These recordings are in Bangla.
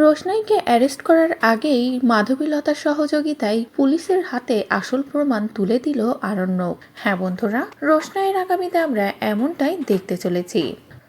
রোশনাইকে অ্যারেস্ট করার আগেই মাধবীলতার সহযোগিতায় পুলিশের হাতে আসল প্রমাণ তুলে দিল আরণ্যক। হ্যাঁ বন্ধুরা, রোশনাইয়ের আগামীতে আমরা এমনটাই দেখতে চলেছি।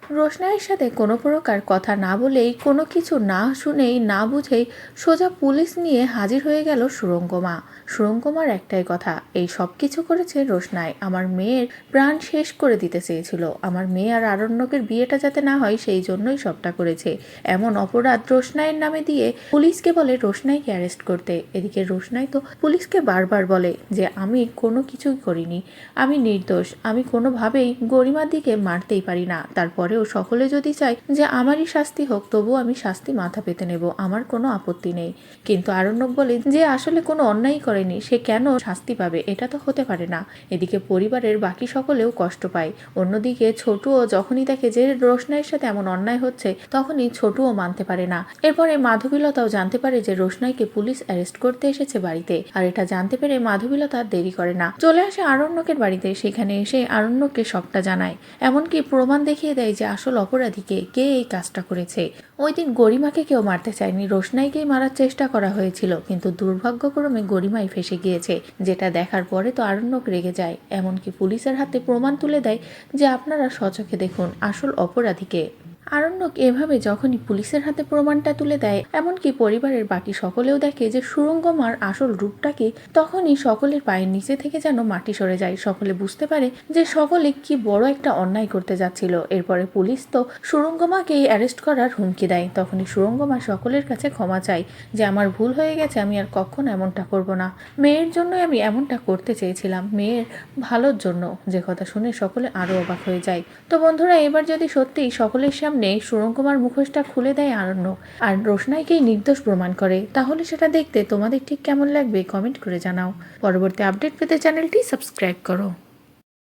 রোশনাইয়ের সাথে কোনো প্রকার কথা না বলেই, কোনো কিছু না শুনেই, না বুঝেই সোজা পুলিশ নিয়ে হাজির হয়ে গেল সুরঙ্গমা। সুরঙ্গমার একটাই কথা, এই সব কিছু করেছে রোশনাই। আমার মেয়ের প্রাণ শেষ করে দিতে চেয়েছিল। আমার মেয়ে আর আরণ্যকের বিয়েটা যাতে না হয়, সেই জন্যই সবটা করেছে। এমন অপরাধ রোশনাইয়ের নামে দিয়ে পুলিশকে বলে রোশনাইকে অ্যারেস্ট করতে। এদিকে রোশনাই তো পুলিশকে বারবার বলে যে, আমি কোনো কিছুই করিনি। আমি নির্দোষ। আমি কোনোভাবেই গরিমার দিকে মারতেই পারি না। তারপরেও সকলে যদি চায় যে আমারই শাস্তি হোক তবু আমি শাস্তি মাথা পেতে নেব, আমার কোনো আপত্তি নেই। কিন্তু আরণ্যক বলে, যে আসলে কোনো অন্যায় করেনি, সে কেন শাস্তি পাবে? এটা তো হতে পারে না। এদিকে পরিবারের বাকি সকলেও কষ্ট পায়। অন্যদিকে ছোটুও যখনই দেখে যে রোশনাইয়ের সাথে এমন অন্যায় হচ্ছে, তখনই ছোটুও মানতে পারে না। এরপরে মাধবীলতাও জানতে পারে যে রোশনাইকে পুলিশ অ্যারেস্ট করতে এসেছে বাড়িতে। আর এটা জানতে পেরে মাধবীলতা দেরি করে না। চলে আসে আরণ্যকের বাড়িতে। সেখানে এসে আরণ্যককে সবটা জানায়। এমনকি প্রমাণ দেখিয়ে দেয় যে আসল অপরাধীকে কে এই কাজটা করেছে? ওই দিন গরিমাকে কেউ মারতে চায়নি, রোশনাইকেই মারার চেষ্টা করা হয়েছিল, কিন্তু দুর্ভাগ্যক্রমে গরিমাই ফেসে গিয়েছে, যেটা দেখার পরে তো আরণ্যক রেগে যায়। এমনকি পুলিশের হাতে প্রমাণ তুলে দেয় যে আপনারা সচকে দেখুন, আসল অপরাধীকে। আরণ্যক এভাবে যখনই পুলিশের হাতে প্রমাণটা তুলে দেয়, এমনকি পরিবারের বাকি সকলেও দেখে যে সুরঙ্গমার আসল রূপটাকে, তখনই সকলের পায়ের নিচে থেকে যেন মাটি সরে যায়। সকলে বুঝতে পারে যে সকলে কি বড় একটা অন্যায় করতে যাচ্ছিল। এরপরে পুলিশ তো সুরঙ্গমাকেই অ্যারেস্ট করার হুমকি দেয়। তখনই সুরঙ্গমা সকলের কাছে ক্ষমা চায় যে, আমার ভুল হয়ে গেছে, আমি আর কখনো এমনটা করব না। মেয়ের জন্যই আমি এমনটা করতে চেয়েছিলাম। মেয়ের ভালোর জন্য। যে কথা শুনে সকলে আরও অবাক হয়ে যায়। তো বন্ধুরা, এবার যদি সত্যিই সকলের সামনে সুরঙ্গমার মুখোশটা খুলে দেয় আরণ্য। আর রোশনাইকেই নির্দোষ প্রমাণ করে। তাহলে সেটা দেখতে তোমাদের ঠিক কেমন লাগবে কমেন্ট করে জানাও। পরবর্তী আপডেট পেতে চ্যানেলটি সাবস্ক্রাইব করো।